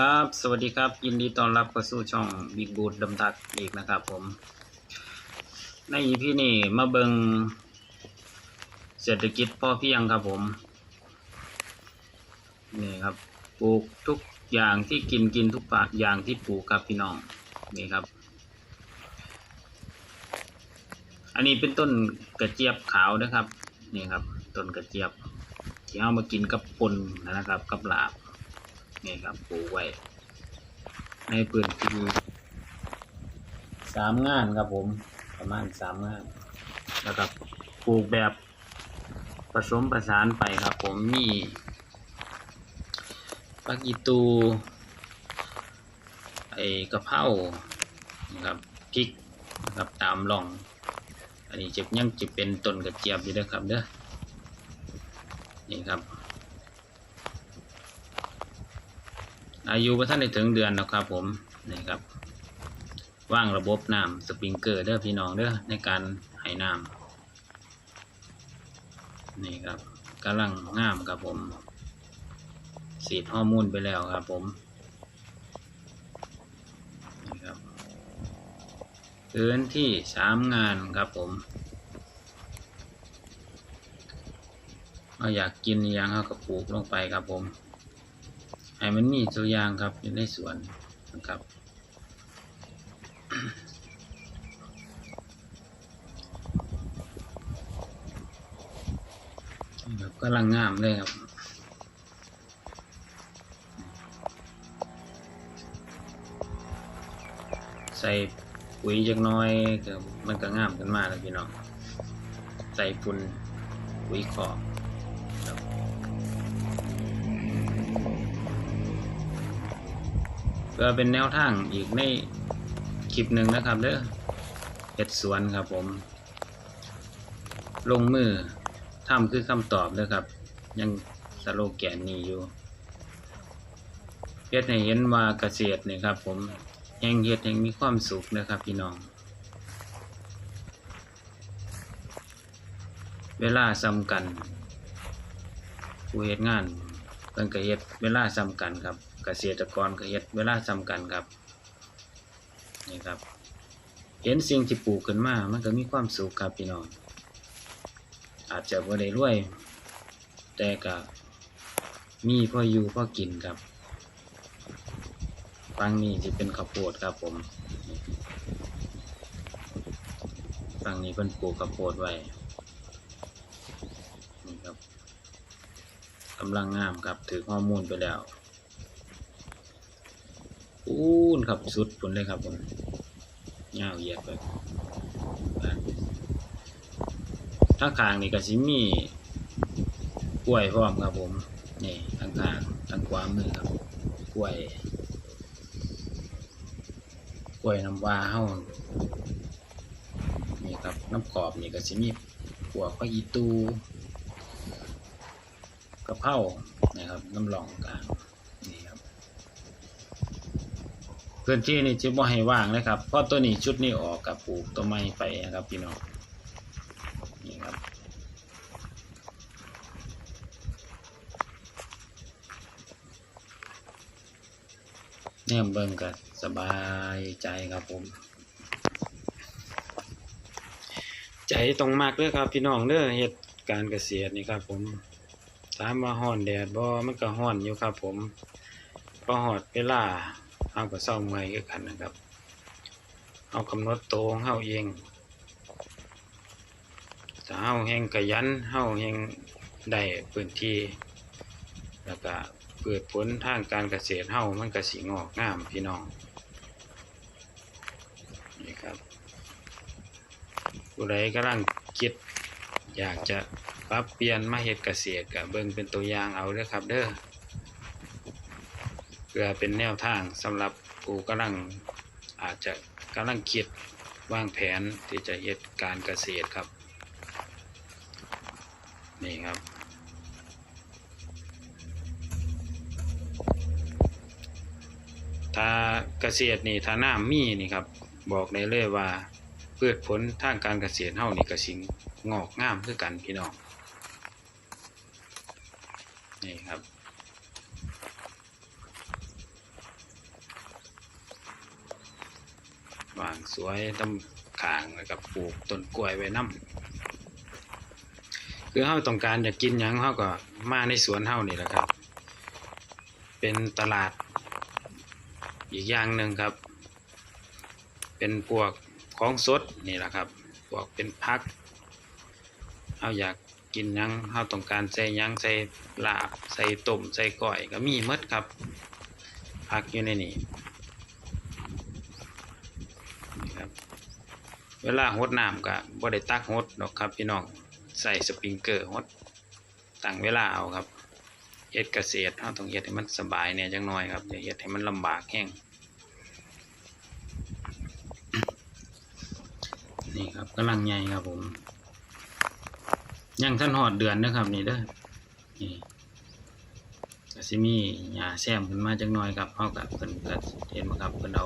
ครับ สวัสดีครับ ยินดีต้อนรับเข้าสู่ช่องบิ๊กบูดดำทักอีกนะครับผม ใน EP นี้มาเบิงเศรษฐกิจพอเพียงครับผม นี่ครับปลูกทุกอย่างที่กินกินทุกปากอย่างที่ปลูกครับพี่น้อง นี่ครับ อันนี้เป็นต้นกระเจี๊ยบขาวนะครับ นี่ครับ ต้นกระเจี๊ยบที่เอามากินกับปนนะครับ กับลาบ นี่ครับปลูกไว้ ในพื้นที่สามงานครับผม ประมาณสามงาน แล้วก็ปลูกแบบผสมประสานไปครับผมมีปักอีตูไอกระเพรานะครับพริกนะครับตามร่อง อันนี้จะยังจะเป็นต้นกระเจี๊ยบอยู่เด้อครับเด้อนี่ครับ อายุประท่านได้ถึงเดือนแล้วครับผมนี่ครับว่างระบบน้ำสปริงเกอร์เด้อพี่น้องเด้อในการให้น้ำนี่ครับกำลังงามครับผมสีดฮอร์โมนไปแล้วครับผมนี่ครับพื้นที่สามงานครับผมเราอยากกินยังเราก็ปลูกลงไปครับผม ให้มันมีตัวอย่างครับอยู่ในสวนนะครับแบบกำลังงามเลยครับใส่ปุ๋ยจักน้อยก็มันก็งามขึ้นมาแล้วพี่น้องใส่ฝุ่นปุ๋ยขอกครับ เพื่อเป็นแนวทางอีกในคลิปหนึ่งนะครับเด้อเฮ็ดสวนครับผม ลงมือทำคือคำตอบเด้อครับ ยังสโลแกนนี้อยู่เฮ็ดให้เห็นว่าเกษตรนี่ครับ ผมแห่งเฮ็ดแห่งมีความสุขนะครับ พี่น้อง เวลาสำคัญผู้เฮ็ดงานเพิ่นก็เฮ็ดเวลาสำคัญครับ เกษตรกรก็เฮ็ดเวลาสำคัญครับนี่ครับ เห็นสิ่งที่ปลูกขึ้นมามันก็มีความสุขครับพี่น้องอาจจะบ่ได้รวย แต่ก็มีพ่ออยู่พ่อกินครับฟังนี้จะเป็นข้าวโพดครับผมฟังนี้เพิ่นปลูกข้าวโพดไว้นี่ครับกำลังงามครับถือฮอร์โมนไปแล้ว อูนครับสุดผลเลยครับผมเงาเหยียดไปถ้างคางนี่ก็สิมีกล้วยพร้อมครับผมนี่ทางคางทางขวามือครับกล้วยกล้วยน้ำว้าเฮานี่ครับน้ำกรอบนี่ก็สิมีหัวข้าวอีตูกระเพรานะครับน้ำหลองกลาง พื้นที่นี่จะบ่ให้ว่างนะครับเพราะตัวนี้ชุดนี้ออกกับปลูกตัวไม้ไปนะครับพี่น้องนี่ครับเนี่ยเบิ่งก็สบายใจครับผม ใจตรงมากเลยครับพี่น้องเด้อเฮ็ดการเกษตรนี่ครับผมถามว่าฮ้อนแดดบ่มันก็ฮ้อนอยู่ครับผมพอฮอดเวลา เฮาก็เศร้าเมื่อยคือกันนะครับเฮากำหนดโตของเฮาเองถ้าเฮาแห่งขยันเฮาแห่งได้พื้นที่ แล้วก็เกิดผลทางการเกษตรเฮามันก็สิงอกงามพี่น้องนี่ครับผู้ใดกำลังคิดอยากจะปรับเปลี่ยนมาเฮ็ดเกษตรก็เบิ่งเป็นตัวอย่างเอาเด้อครับเด้อ พื่อเป็นแนวทางสำหรับผู้กำลังอาจจะกำลังคิดวางแผนที่จะเฮ็ดการเกษตรครับ นี่ครับ ถ้าเกษตรนี่ถ้าน้ำมีนี่ครับ บอกได้เลยว่าพืชผลทางการเกษตรเฮานี่ก็สิงอกงามคือกันพี่น้องนี่ครับ วางสวยตำขางแล้วกับปลูกต้นกล้วยไว้น้ำคือเฮาต้องการอยากกินหยังเฮาก็มาในสวนเฮานี่แหละครับ เป็นตลาดอีกอย่างหนึ่งครับ เป็นพวกของสดนี่แหละครับ พวกเป็นพักเฮาอยากกินยังเฮาต้องการใส่ยังใส่ลาบใส่ต้มใส่ก้อยก็มีมดครับ พักอยู่ในนี่นี่ครับ เวลาหดน้ำก็บ่ได้ตักหดดอกครับพี่น้องใส่สปริงเกอร์หดตั้งเวลาเอาครับเฮ็ดเกษตรเราต้องเฮ็ดให้มันสบายเนี่ยจังน้อยครับอย่าเฮ็ดให้มันลำบากแห้งนี่ครับกำลังใหญ่ครับผมยังท่านหอดเดือนนะครับนี่เด้อนี่ก็สิมีหญ้าแซมขึ้นมาจังน้อยครับเฮากับเพิ่นก็เห็นบ่ครับเพิ่นเอา